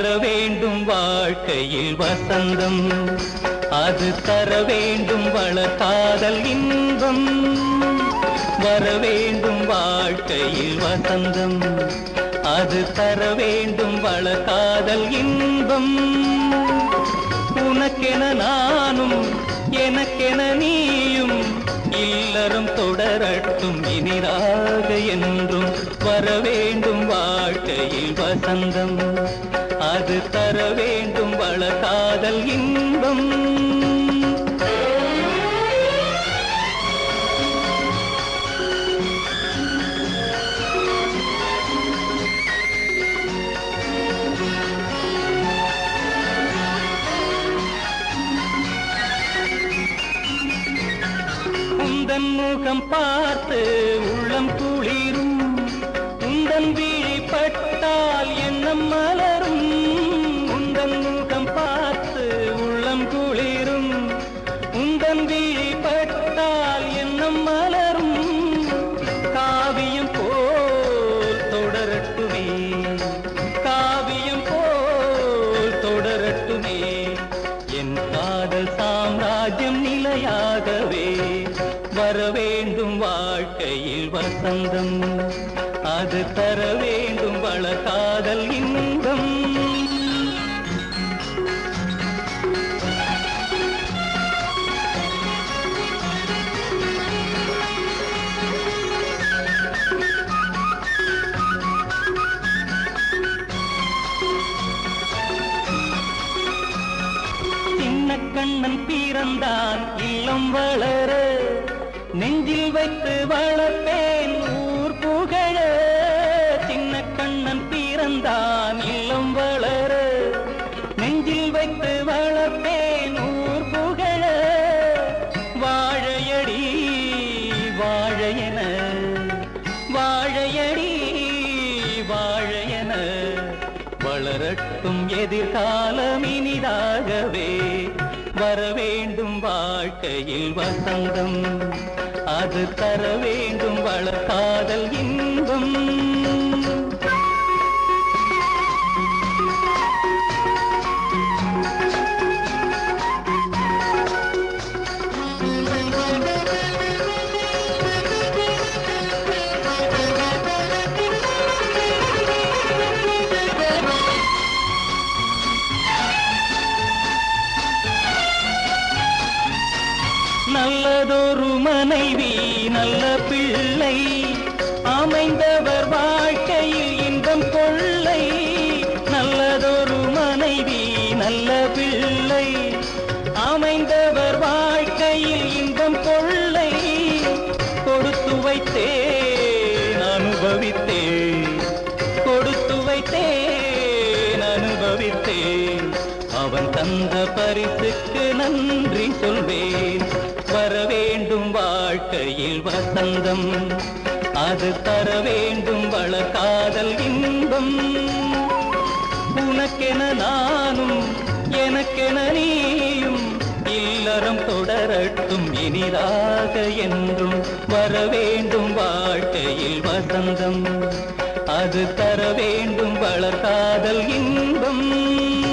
வர வேண்டும் வாழ்க்கையில் வசந்தம். அது தர வேண்டும் வளர்காதல் இன்பம். வர வேண்டும் வாழ்க்கையில் வசந்தம். அது தர வேண்டும் வளர்காதல் இன்பம். உனக்கென நானும் எனக்கென நீயும் இல்லறம் தொடரட்டும் இனிதாக என்றும் வர வேண்டும் வாழ்க்கையில் வசந்தம். அது தர வேண்டும் வளர்காதல் இன்பம். முகம் பார்த்து உள்ளம் குளிரும். உந்தன் விழி பட்டால் எண்ணம் மலரும். உந்தன் முகம் பார்த்து உள்ளம் குளிரும். உந்தன் விழி பட்டால் எண்ணம் மலரும். காவியம் போல் தொடரட்டுமே. காவியம் போல் தொடரட்டுமே. என் காதல் சாம்ராஜ்யம் நிலையாகவே. வர வேண்டும் வாழ்க்கையில் வசந்தம். அது தர வேண்டும் வளர்காதல் இன்பம். கண்ணன் பிறந்தான் இல்லம் வளர நெஞ்சில் வைத்து வளர்ப்பேன் வளரட்டும் எதிர்காலம் இனிதாகவே. வர வேண்டும் வாழ்க்கையில் வசந்தம். அது தர வேண்டும் வளர்காதல் இன்பம். நல்லதொரு மனைவி நல்ல பிள்ளை. அமைந்தவர் வாழ்க்கையில் இன்பம் கொள்ளை. நல்லதொரு மனைவி நல்ல பிள்ளை. அமைந்தவர் வாழ்க்கையில் இன்பம் கொள்ளை. கொடுத்து வைத்தே அனுபவித்தே கொடுத்து வைத்தே அனுபவித்தேன். அவன் தந்த பரிசுக்கு நன்றி சொல்வேன். வாழ்க்கையில் வசந்தம். அது தர வேண்டும் வளர்காதல் இன்பம். உனக்கென நானும் எனக்கென நீயும் இல்லறம் தொடரட்டும் இனிதாக என்றும் வர வேண்டும் வாழ்க்கையில் வசந்தம். அது தர வேண்டும் வளர்காதல் இன்பம்.